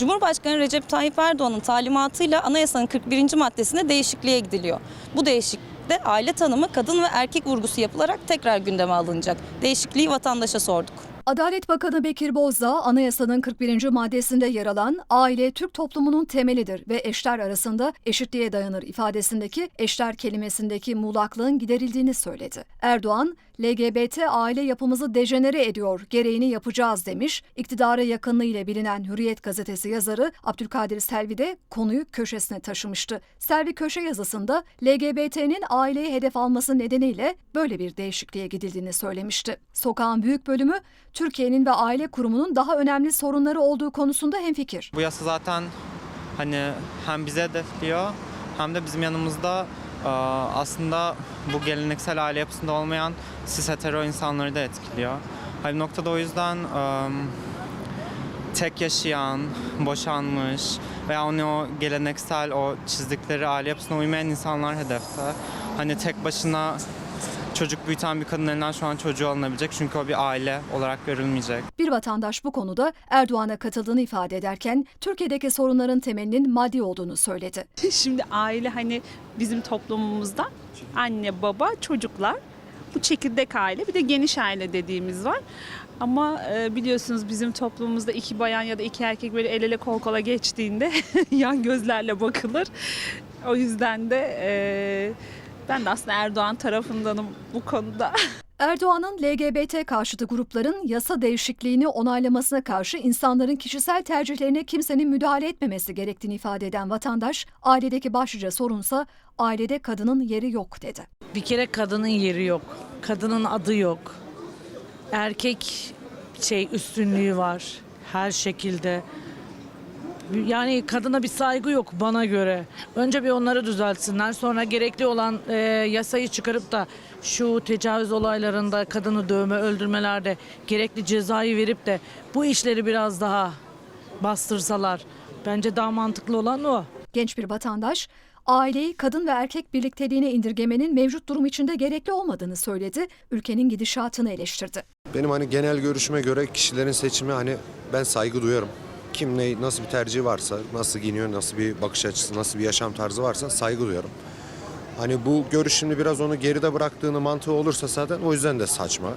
Cumhurbaşkanı Recep Tayyip Erdoğan'ın talimatıyla anayasanın 41. maddesine değişikliğe gidiliyor. Bu değişiklikte aile tanımı kadın ve erkek vurgusu yapılarak tekrar gündeme alınacak. Değişikliği vatandaşa sorduk. Adalet Bakanı Bekir Bozdağ, anayasanın 41. maddesinde yer alan aile Türk toplumunun temelidir ve eşler arasında eşitliğe dayanır ifadesindeki eşler kelimesindeki muğlaklığın giderildiğini söyledi. Erdoğan, LGBT aile yapımızı dejenere ediyor, gereğini yapacağız demiş. İktidara yakınlığı ile bilinen Hürriyet gazetesi yazarı Abdülkadir Selvi de konuyu köşesine taşımıştı. Selvi köşe yazısında LGBT'nin aileyi hedef alması nedeniyle böyle bir değişikliğe gidildiğini söylemişti. Sokağın büyük bölümü Türkiye'nin ve aile kurumunun daha önemli sorunları olduğu konusunda hemfikir. Bu yasa zaten hani hem bize hedefliyor hem de bizim yanımızda aslında bu geleneksel aile yapısında olmayan cis hetero insanları da etkiliyor. Hani noktada o yüzden tek yaşayan, boşanmış veya onu o geleneksel o çizdikleri aile yapısına uymayan insanlar hedefte. Hani tek başına çocuk büyüten bir kadın elinden şu an çocuğu alınabilecek çünkü o bir aile olarak görülmeyecek. Bir vatandaş bu konuda Erdoğan'a katıldığını ifade ederken Türkiye'deki sorunların temelinin maddi olduğunu söyledi. Şimdi aile hani bizim toplumumuzda anne, baba, çocuklar. Bu çekirdek aile bir de geniş aile dediğimiz var. Ama e, biliyorsunuz bizim toplumumuzda iki bayan ya da iki erkek böyle el ele kol kola geçtiğinde yan gözlerle bakılır. O yüzden de e, ben de aslında Erdoğan tarafındanım bu konuda. Erdoğan'ın LGBT karşıtı grupların yasa değişikliğini onaylamasına karşı insanların kişisel tercihlerine kimsenin müdahale etmemesi gerektiğini ifade eden vatandaş, ailedeki başlıca sorunsa ailede kadının yeri yok dedi. Bir kere kadının yeri yok. Kadının adı yok. Erkek şey üstünlüğü var her şekilde. Yani kadına bir saygı yok bana göre. Önce bir onları düzeltsinler. Sonra gerekli olan e, yasayı çıkarıp da şu tecavüz olaylarında kadını dövme, öldürmelerde gerekli cezayı verip de bu işleri biraz daha bastırsalar bence daha mantıklı olan o. Genç bir vatandaş, aileyi kadın ve erkek birlikteliğine indirgemenin mevcut durum içinde gerekli olmadığını söyledi, ülkenin gidişatını eleştirdi. Benim hani genel görüşüme göre kişilerin seçimi hani ben saygı duyarım. Kim ne nasıl bir tercihi varsa, nasıl giyiniyor, nasıl bir bakış açısı, nasıl bir yaşam tarzı varsa saygı duyarım. Hani bu görüş şimdi biraz onu geride bıraktığını mantığı olursa zaten o yüzden de saçma.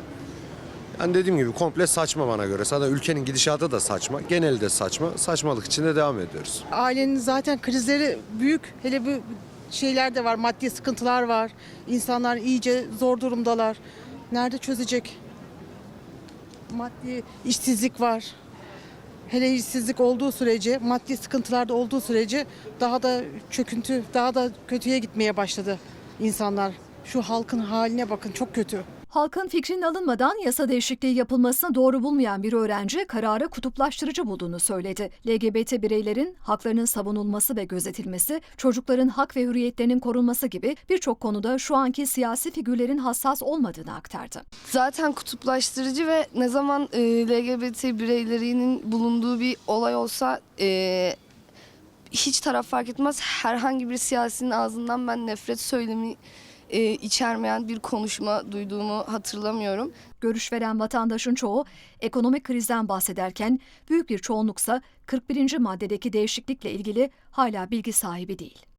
Yani dediğim gibi komple saçma bana göre. Zaten ülkenin gidişatı da saçma, geneli de saçma. Saçmalık içinde devam ediyoruz. Ailenin zaten krizleri büyük. Hele bu şeyler de var, maddi sıkıntılar var. İnsanlar iyice zor durumdalar. Nerede çözecek? Maddi işsizlik var. Hele işsizlik olduğu sürece, maddi sıkıntılar da olduğu sürece daha da çöküntü, daha da kötüye gitmeye başladı insanlar. Şu halkın haline bakın çok kötü. Halkın fikrinin alınmadan yasa değişikliği yapılmasını doğru bulmayan bir öğrenci kararı kutuplaştırıcı bulduğunu söyledi. LGBT bireylerin haklarının savunulması ve gözetilmesi, çocukların hak ve hürriyetlerinin korunması gibi birçok konuda şu anki siyasi figürlerin hassas olmadığını aktardı. zaten kutuplaştırıcı ve ne zaman e, LGBT bireylerinin bulunduğu bir olay olsa e, hiç taraf fark etmez. Herhangi bir siyasinin ağzından ben nefret söylemi e, içermeyen bir konuşma duyduğumu hatırlamıyorum. Görüş veren vatandaşın çoğu ekonomik krizden bahsederken büyük bir çoğunluksa 41. maddedeki değişiklikle ilgili hala bilgi sahibi değil.